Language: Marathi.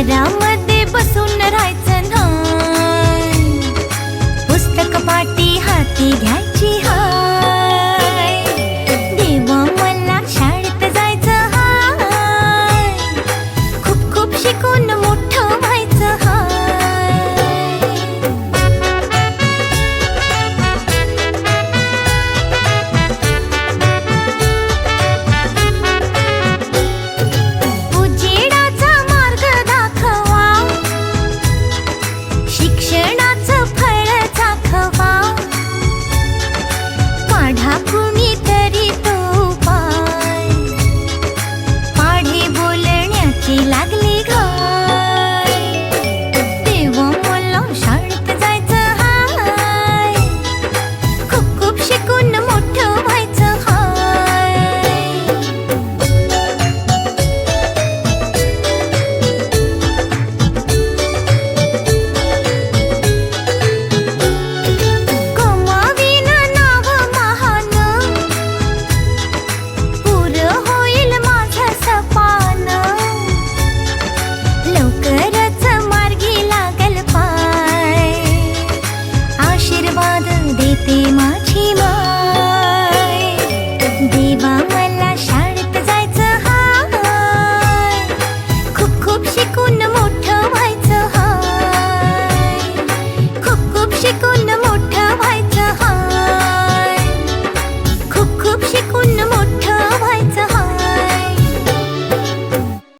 शहरामध्ये बसून राहाय शेणाचं फळ चाखवा काढा বাদল দিতে মাছি মায়। দেবা